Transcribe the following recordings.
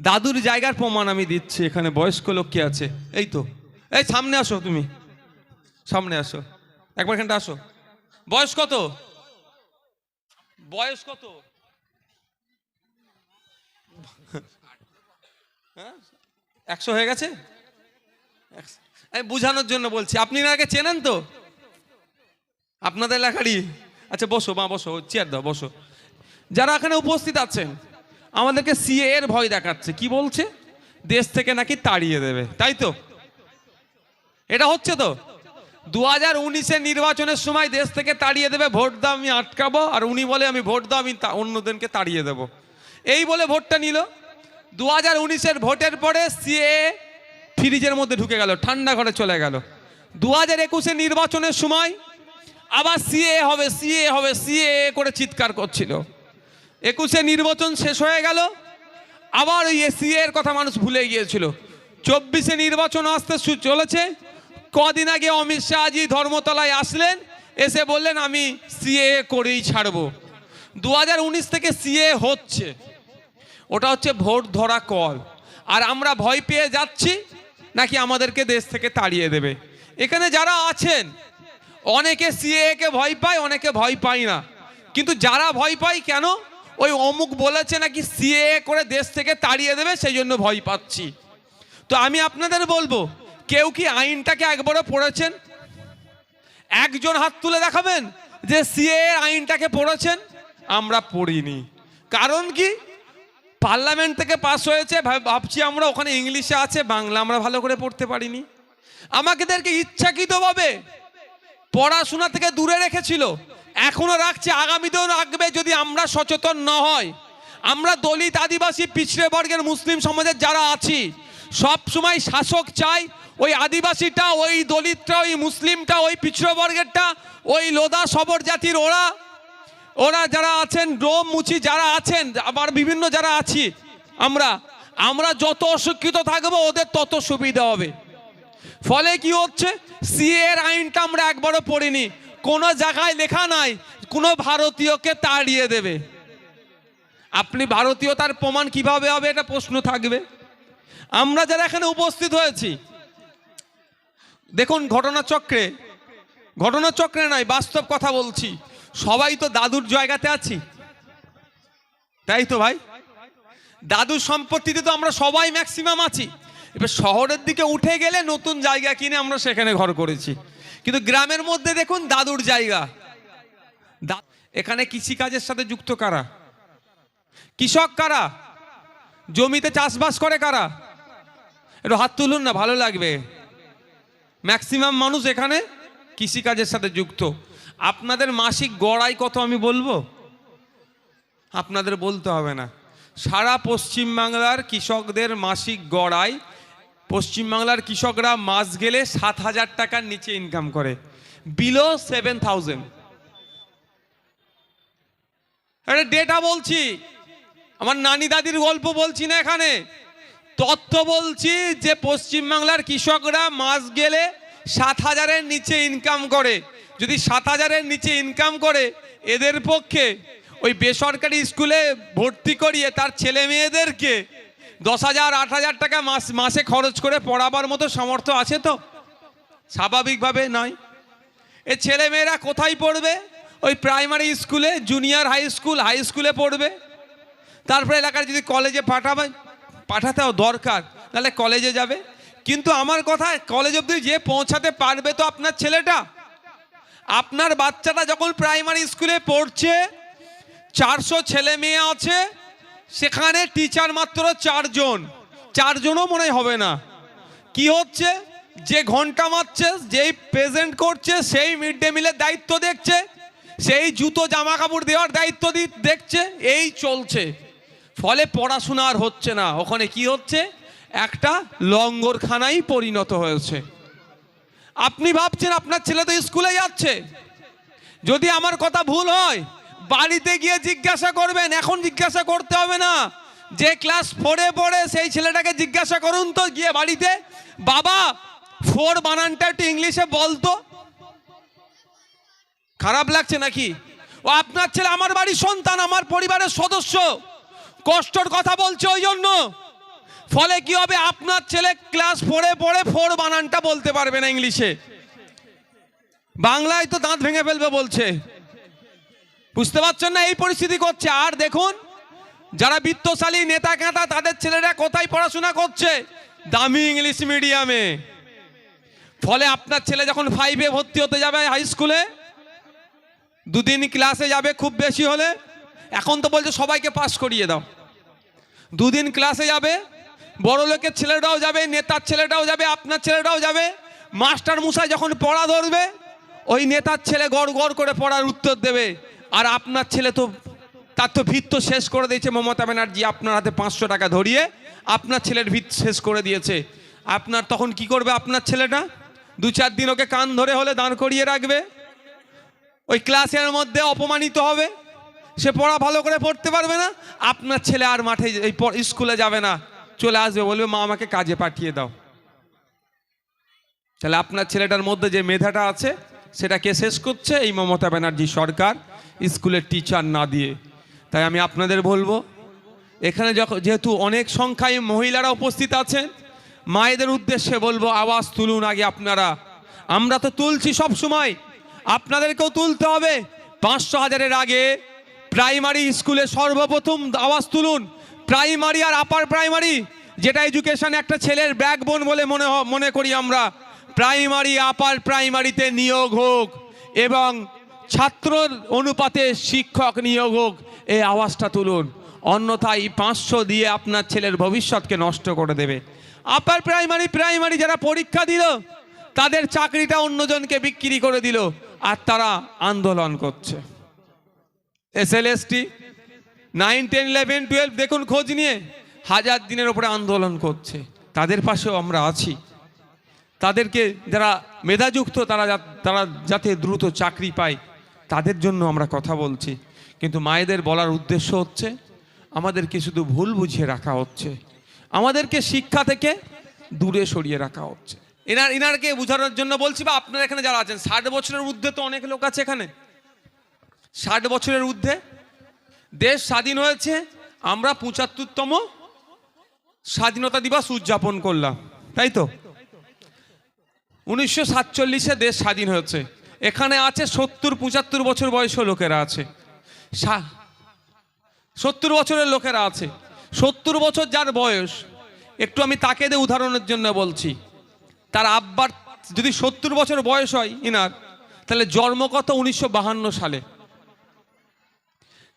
দাদুর জায়গার প্রমাণ আমি দিচ্ছি, এখানে বয়স্ক লোক কি আছে? এই তো। এই সামনে আসো তুমি। সামনে আসো। একবার এখানটা আসো। বয়স কত? বয়স কত? হ্যাঁ? একশো হয়ে গেছে। আমি বুঝানোর জন্য বলছি। আপনি আগে চেনেন তো? আপনাদের এলাকারই আচ্ছা বসো, মা, বসো, চেয়ার দাও, বসো। যারা এখানে উপস্থিত আছেন আমাদেরকে সিএ এর ভয় দেখাচ্ছে। কি বলছে? দেশ থেকে নাকি তাড়িয়ে দেবে। তাই তো? এটা হচ্ছে তো? দু হাজার উনিশের নির্বাচনের সময় দেশ থেকে তাড়িয়ে দেবে, ভোট দাও, আমি আটকাবো। আর উনি বলে, আমি ভোট দাও, আমি অন্যদেরকে তাড়িয়ে দেব। এই বলে ভোটটা নিল। দু হাজার উনিশের ভোটের পরে সিএ ফ্রিজের মধ্যে ঢুকে গেল, ঠান্ডা ঘরে চলে গেল। দু হাজার একুশের নির্বাচনের সময় আবার সিএ হবে সিএ হবে সিএ করে চিৎকার করছিল। একুশে নির্বাচন শেষ হয়ে গেল। আবার ওই এর কথা মানুষ ভুলে গিয়েছিল। চব্বিশে নির্বাচন আসতে চলেছে। কদিন আগে অমিত শাহজি ধর্মতলায় আসলেন। এসে বললেন, আমি সিএ করেই ছাড়বো। দু থেকে সিএ হচ্ছে। ওটা হচ্ছে ভোট ধরা কল। আর আমরা ভয় পেয়ে যাচ্ছি, নাকি আমাদেরকে দেশ থেকে তাড়িয়ে দেবে। এখানে যারা আছেন, অনেকে সিএ কে ভয় পায়, অনেকে ভয় পায় না। কিন্তু যারা ভয় পায় কেন? ওই অমুক বলেছে নাকি সিএ করে দেশ থেকে তাড়িয়ে দেবে, সেই জন্য ভয় পাচ্ছি। তো আমি আপনাদের বলব, কেউ কি আইনটাকে একবারও পড়েছেন? একজন হাত তুলে দেখাবেন যে সিএ আইনটাকে পড়েছেন? আমরা পড়িনি। কারণ কি? পার্লামেন্ট থেকে পাস হয়েছে ভাব- ভাবছি আমরা ওখানে ইংলিশে আছে, বাংলা আমরা ভালো করে পড়তে পারিনি। আমাদেরকে ইচ্ছাকৃতভাবে পড়াশোনা থেকে দূরে রেখেছিল, এখনও রাখছে, আগামীতেও রাখবে আমরা সচেতন না হয়, আমরা দলিত আদিবাসী পিছড়ে বর্গের মুসলিম সমাজের যারা আছি, সব সময় শাসক চাই ওই আদিবাসীটা, ওই দলিতটা, ওই মুসলিমটা, ওই পিছড়ে বর্গেরটা, ওই লোদা সবর জাতির ওরা ওরা যারা আছেন ডোম মুচি যারা আছেন, আবার বিভিন্ন যারা আছি, আমরা আমরা যত অশিক্ষিত থাকব, ওদের তত সুবিধা হবে। ফলে কি হচ্ছে? সিএর আইনটা আমরা একবারও পড়িনি। কোনো জায়গায় লেখা নাই কোনো ভারতীয়কে তাড়িয়ে দেবে। আপনি ভারতীয়তার প্রমাণ কীভাবে হবে এটা প্রশ্ন থাকবে। আমরা যারা এখানে উপস্থিত হয়েছি, দেখুন ঘটনাচক্রে ঘটনাচক্রে নাই বাস্তব কথা বলছি। সবাই তো দাদুর জায়গাতে আছি। তাই তো ভাই? দাদুর সম্পত্তিতে তো আমরা সবাই ম্যাক্সিমাম আছি। এবার শহরের দিকে উঠে গেলে নতুন জায়গা কিনে আমরা সেখানে ঘর করেছি। কিন্তু গ্রামের মধ্যে দেখুন দাদুর জায়গা। এখানে কৃষিকাজের সাথে যুক্ত কারা? কৃষক কারা? জমিতে চাষবাস করে কারা? একটু হাত তুলুন না, ভালো লাগবে। ম্যাক্সিমাম মানুষ এখানে কৃষিকাজের সাথে যুক্ত। আপনাদের মাসিক গড়াই কত আমি বলব? আপনাদের বলতে হবে না। সারা পশ্চিমবাংলার কৃষকদের মাসিক গড়াই, পশ্চিমবাংলার কৃষকরা মাস গেলে সাত হাজার টাকার নিচে ইনকাম করে। বিলো সেভেন থাউজেন্ড একটা ডেটা বলছি। আমার নানি দাদির গল্প বলছি না এখানে। তথ্য বলছি যে পশ্চিমবাংলার কৃষকরা মাস গেলে সাত হাজারের নিচে ইনকাম করে। যদি সাত হাজারের নিচে ইনকাম করে, এদের পক্ষে ওই বেসরকারি স্কুলে ভর্তি করিয়ে তার ছেলে মেয়েদেরকে দশ হাজার, আট হাজার টাকা মাস, মাসে খরচ করে পড়াবার মতো সামর্থ্য আছে তো? স্বাভাবিকভাবে নয়। এ ছেলে মেয়েরা কোথায় পড়বে? ওই প্রাইমারি স্কুলে জুনিয়র হাই স্কুল হাই স্কুলে পড়বে। তারপরে এলাকার যদি কলেজে পাঠাবে, পাঠাতেও দরকার, তাহলে কলেজে যাবে। কিন্তু আমার কথা কলেজ অবধি যে পৌঁছাতে পারবে তো আপনার ছেলেটা। আপনার বাচ্চাটা যখন প্রাইমারি স্কুলে পড়ছে, চারশো ছেলে মেয়ে আছে, সেখানে টিচার মাত্র চারজন। চারজনও মনে হবে না। কি হচ্ছে? যে ঘণ্টা মারছে, যেই প্রেজেন্ট করছে, সেই মিড ডে মিলের দায়িত্ব দেখছে। সেই জুতো জামা কাপড় দেওয়ার দায়িত্ব দেখছে, এই চলছে। ফলে পড়াশোনা আর হচ্ছে না। ওখানে কি হচ্ছে? একটা লঙ্গরখানাই পরিণত হয়েছে। আপনি ভাবছেন আপনার ছেলে তো স্কুলে যাচ্ছে। যদি আমার কথা ভুল হয়, বাড়িতে গিয়ে জিজ্ঞাসা করবেন, এখন জিজ্ঞাসা করতে হবে না। যে ক্লাস ফোরে পড়ে সেই ছেলেটাকে জিজ্ঞাসা করুন তো গিয়ে বাড়িতে। বাবা, ফোর বানানটা একটু ইংলিশে বলতো। খারাপ লাগছে নাকি? ও আপনার ছেলে, আমার বাড়ির সন্তান, আমার পরিবারের সদস্য। কষ্টর কথা বলছে ওই জন্য ফলে কি হবে? আপনার ছেলে ক্লাস ফোরে পড়ে ফোর বানানটা বলতে পারবে না ইংলিশে। বাংলায় তো দাঁত ভেঙে ফেলবে বলছে। বুঝতে পারছেন না? এই পরিস্থিতি করছে। আর দেখুন, যারা বিত্তশালী, নেতা কেতা তাদের ছেলেরা কোথায় পড়াশোনা করছে? দামি ইংলিশ মিডিয়ামে। ফলে আপনার ছেলে যখন ফাইভে ভর্তি হতে যাবে হাই স্কুলে দুদিন ক্লাসে যাবে খুব বেশি হলে, এখন তো বলছে সবাইকে পাস করিয়ে দাও। দুদিন ক্লাসে যাবে, বড় লোকের ছেলেটাও যাবে, নেতার ছেলেটাও যাবে, আপনার ছেলেটাও যাবে, মাস্টার মশাই যখন পড়া ধরবে, ওই নেতার ছেলে গড় গড় করে পড়ার উত্তর দেবে। আর আপনার ছেলে তো, তার তো ভিত তো শেষ করে দিয়েছে মমতা ব্যানার্জি আপনার হাতে পাঁচশো টাকা ধরিয়ে, আপনার ছেলের ভিত শেষ করে দিয়েছে। আপনার তখন কি করবে আপনার ছেলেটা? দু চার দিন ওকে কান ধরে হলে দাঁড় করিয়ে রাখবে। ওই ক্লাসের মধ্যে অপমানিত হবে। সে পড়া ভালো করে পড়তে পারবে না। আপনার ছেলে আর মাঠে এই স্কুলে যাবে না। চলে আসবে, বলবে, মা, আমাকে কাজে পাঠিয়ে দাও। তাহলে আপনার ছেলেটার মধ্যে যে মেধাটা আছে, সেটা কে শেষ করছে? এই মমতা ব্যানার্জি সরকার, স্কুলের টিচার না দিয়ে। তাই আমি আপনাদের বলব, এখানে যখন যেহেতু অনেক সংখ্যায় মহিলারা উপস্থিত আছেন, মায়েদের উদ্দেশ্যে বলব, আওয়াজ তুলুন আগে আপনারা। আমরা তো তুলছি সব সময় আপনাদেরকেও তুলতে হবে। পাঁচশো হাজারের আগে প্রাইমারি স্কুলে সর্বপ্রথম আওয়াজ তুলুন। প্রাইমারি আর আপার প্রাইমারি, যেটা এডুকেশন একটা ছেলের ব্যাকবোন বলে মনে মনে করি আমরা। প্রাইমারি, আপার প্রাইমারিতে নিয়োগ হোক এবং ছাত্রর অনুপাতে শিক্ষক নিয়োগ হোক, এই আওয়াজটা তুলুন। অন্যথায় পাঁচশো দিয়ে আপনার ছেলের ভবিষ্যৎকে নষ্ট করে দেবে। আপার প্রাইমারি প্রাইমারি যারা পরীক্ষা দিল, তাদের চাকরিটা অন্যজনকে বিক্রি করে দিল। আর তারা আন্দোলন করছে। S L S T nine ten eleven twelve দেখুন খোঁজ নিয়ে হাজার দিনের ওপরে আন্দোলন করছে। তাদের পাশেও আমরা আছি। তাদেরকে যারা মেধাযুক্ত, তারা তারা যাতে দ্রুত চাকরি পায়, তাদের জন্য আমরা কথা বলছি। কিন্তু মায়েদের বলার উদ্দেশ্য হচ্ছে, আমাদেরকে শুধু ভুল বুঝিয়ে রাখা হচ্ছে। আমাদেরকে শিক্ষা থেকে দূরে সরিয়ে রাখা হচ্ছে। এনার, এনারকে বোঝানোর জন্য বলছি বা আপনারা এখানে যারা আছেন, ষাট বছরের ঊর্ধ্বে তো অনেক লোক আছে এখানে। ষাট বছরের ঊর্ধ্বে দেশ স্বাধীন হয়েছে, আমরা পঁচাত্তরতম স্বাধীনতা দিবস উদযাপন করলাম, তাই তো? উনিশশো সাতচল্লিশে দেশ স্বাধীন হয়েছে, এখানে আছে সত্তর, পঁচাত্তর বছর বয়সী লোকেরা আছে। সত্তর বছরের লোকেরা আছে, সত্তর বছর যার বয়স, একটু আমি তাকে দিয়ে উদাহরণের জন্য বলছি। তার আব্বার যদি সত্তর বছর বয়স হয় ইনার, তাহলে জন্ম কত উনিশশো সালে?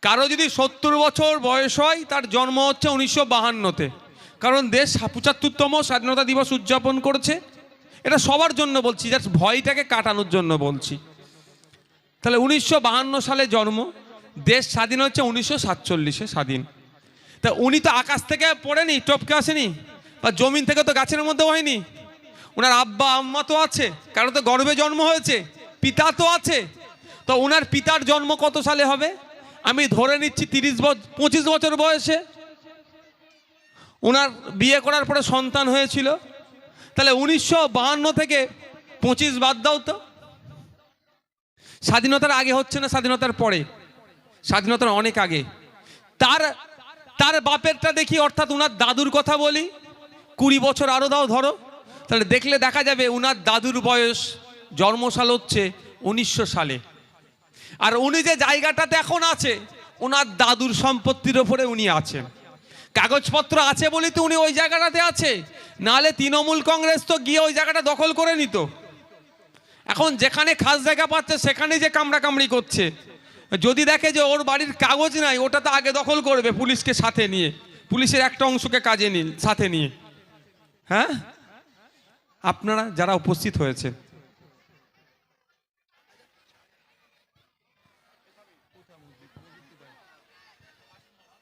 কারও যদি সত্তর বছর বয়স হয়, তার জন্ম হচ্ছে উনিশশো বাহান্নতে। কারণ দেশ পঁচাত্তরতম স্বাধীনতা দিবস উদযাপন করেছে। এটা সবার জন্য বলছি জাস্ট ভয়টাকে কাটানোর জন্য বলছি। তাহলে উনিশশো সালে জন্ম, দেশ স্বাধীন হচ্ছে উনিশশো সাতচল্লিশে স্বাধীন। তা উনি তো আকাশ থেকে পড়েনি, টপকে আসেনি, বা জমিন থেকে তো গাছের মধ্যে হয়নি। ওনার আব্বা, আম্মা তো আছে কারও তো গর্বে জন্ম হয়েছে, পিতা তো আছে। তো ওনার পিতার জন্ম কত সালে হবে? আমি ধরে নিচ্ছি তিরিশ বছর পঁচিশ বছর বয়সে। ওনার বিয়ে করার পরে সন্তান হয়েছিল। তাহলে উনিশশো থেকে পঁচিশ বাদ দাও তো। স্বাধীনতার আগে হচ্ছে না স্বাধীনতার পরে? স্বাধীনতার অনেক আগে। তার তার বাপেরটা দেখি, অর্থাৎ ওনার দাদুর কথা বলি। কুড়ি বছর আরও দাও ধরো। তাহলে দেখলে দেখা যাবে উনার দাদুর বয়স জন্মসাল হচ্ছে উনিশশো সালে। আর উনি যে জায়গাটাতে এখন আছে ওনার দাদুর সম্পত্তির ওপরে উনি আছেন। কাগজপত্র আছে বলেই তো উনি ওই জায়গাটাতে আছে। নাহলে তৃণমূল কংগ্রেস তো গিয়ে ওই জায়গাটা দখল করে নিত। এখন যেখানে খাস জায়গা পাচ্ছে সেখানে যে কামড়া কামড়ি করছে। যদি দেখে যে ওর বাড়ির কাগজ নাই, ওটা তো আগে দখল করবে পুলিশকে সাথে নিয়ে। পুলিশের একটা অংশকে কাজে নিন সাথে নিয়ে। হ্যাঁ? আপনারা যারা উপস্থিত হয়েছেন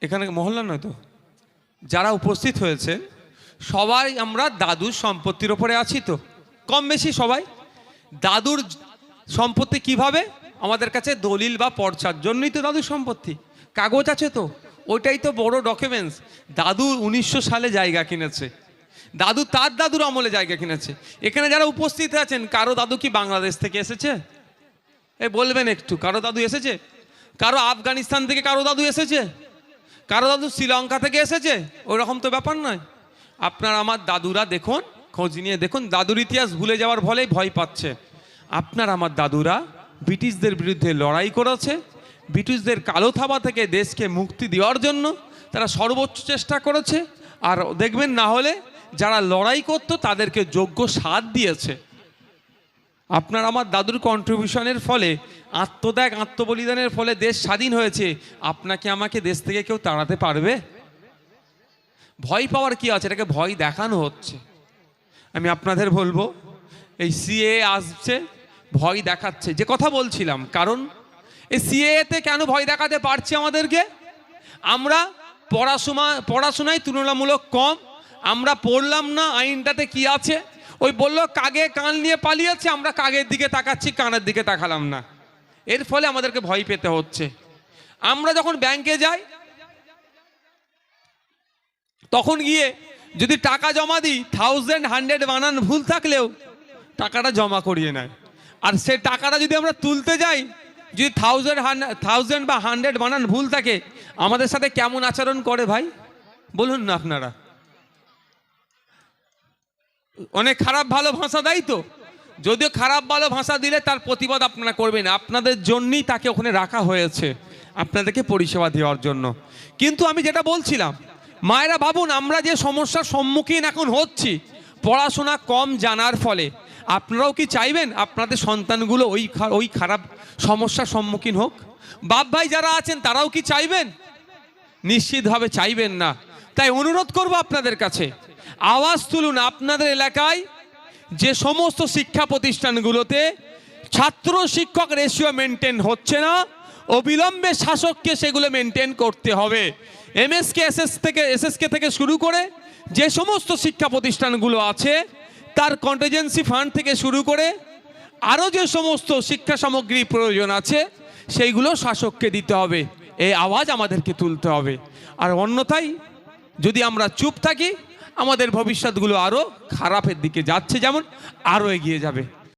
এখানে মহল্লা নয় তো? যারা উপস্থিত হয়েছে, সবাই আমরা দাদুর সম্পত্তির ওপরে আছি তো। কম বেশি সবাই। দাদুর সম্পত্তি কীভাবে? আমাদের কাছে দলিল বা পর্চার জন্যই তো দাদুর সম্পত্তি। কাগজ আছে তো। ওইটাই তো বড় ডকুমেন্টস দাদু উনিশশো সালে জায়গা কিনেছে। দাদু, তার দাদুর আমলে জায়গা কিনেছে। এখানে যারা উপস্থিত আছেন, কারও দাদু কি বাংলাদেশ থেকে এসেছে? এ, বলবেন একটু, কারও দাদু এসেছে? কারও আফগানিস্তান থেকে কারও দাদু এসেছে? কারও দাদু শ্রীলঙ্কা থেকে এসেছে? ওরকম তো ব্যাপার নয়। আপনার আমার দাদুরা দেখুন, খোঁজ নিয়ে দেখুন, দাদুর ইতিহাস ভুলে যাওয়ার ফলেই ভয় পাচ্ছে। আপনার আমার দাদুরা ব্রিটিশদের বিরুদ্ধে লড়াই করেছে, ব্রিটিশদের কালো থাবা থেকে দেশকে মুক্তি দেওয়ার জন্য তারা সর্বোচ্চ চেষ্টা করেছে, আর দেখবেন না হলে যারা লড়াই করতো, তাদেরকে যোগ্য সাথ দিয়েছে। আপনার আমার দাদুর কন্ট্রিবিউশনের ফলে, আত্মত্যাগ, আত্মবলিদানের ফলে দেশ স্বাধীন হয়েছে। আপনাকে আমাকে দেশ থেকে কেউ তাড়াতে পারবে? ভয় পাওয়ার কি আছে? এটাকে ভয় দেখানো হচ্ছে। আমি আপনাদের বলব, এই সিএ আসছে, ভয় দেখাচ্ছে। যে কথা বলছিলাম, কারণ এই সিএতে কেন ভয় দেখাতে পারছে আমাদেরকে? আমরা পড়াশোনা, পড়াশোনায় তুলনামূলক কম আমরা পড়লাম না আইনটাতে কি আছে? ওই বলল, কাগে কান নিয়ে পালিয়েছে, আমরা কাগের দিকে তাকাচ্ছি, কানের দিকে তাকালাম না। এর ফলে আমাদেরকে ভয় পেতে হচ্ছে। আমরা যখন ব্যাংকে যাই, তখন গিয়ে যদি টাকা জমা দিই থাউজেন্ড হান্ড্রেড বানান ভুল থাকলেও টাকাটা জমা করিয়ে নেয়। আর সে টাকাটা যদি আমরা তুলতে যাই, যদি থাউজেন্ড থাউজেন্ড বা হান্ড্রেড বানান ভুল থাকে, আমাদের সাথে কেমন আচরণ করে ভাই? বলুন না আপনারা। অনেক খারাপ ভালো ভাষা দেয় তো। যদিও খারাপ ভালো ভাষা দিলে তার প্রতিবাদ আপনারা করবেন। আপনাদের জন্যই তাকে ওখানে রাখা হয়েছে আপনাদেরকে পরিষেবা দেওয়ার জন্য। কিন্তু আমি যেটা বলছিলাম, মায়েরা ভাবুন আমরা যে সমস্যার সম্মুখীন এখন হচ্ছি, পড়াশোনা কম জানার ফলে আপনারাও কি চাইবেন আপনাদের সন্তানগুলো ওই ওই খারাপ সমস্যার সম্মুখীন হোক? বাপ ভাই যারা আছেন তারাও কি চাইবেন? নিশ্চিতভাবে চাইবেন না। তাই অনুরোধ করব আপনাদের কাছে, আওয়াজ তুলুন আপনাদের এলাকায় যে সমস্ত শিক্ষা প্রতিষ্ঠানগুলোতে ছাত্র শিক্ষক রেশিও মেনটেন হচ্ছে না, অবিলম্বে শাসককে সেগুলো মেনটেন করতে হবে। এম এমএসকে এসএস থেকে এসএসকে থেকে শুরু করে যে সমস্ত শিক্ষা প্রতিষ্ঠানগুলো আছে, তার কন্টিজেন্সি ফান্ড থেকে শুরু করে আরও যে সমস্ত শিক্ষা সামগ্রী প্রয়োজন আছে, সেইগুলো শাসককে দিতে হবে। এই আওয়াজ আমাদেরকে তুলতে হবে। আর অন্যথায় যদি আমরা চুপ থাকি আমাদের ভবিষ্যৎগুলো আরও খারাপের দিকে যাচ্ছে যেমন আরও এগিয়ে যাবে।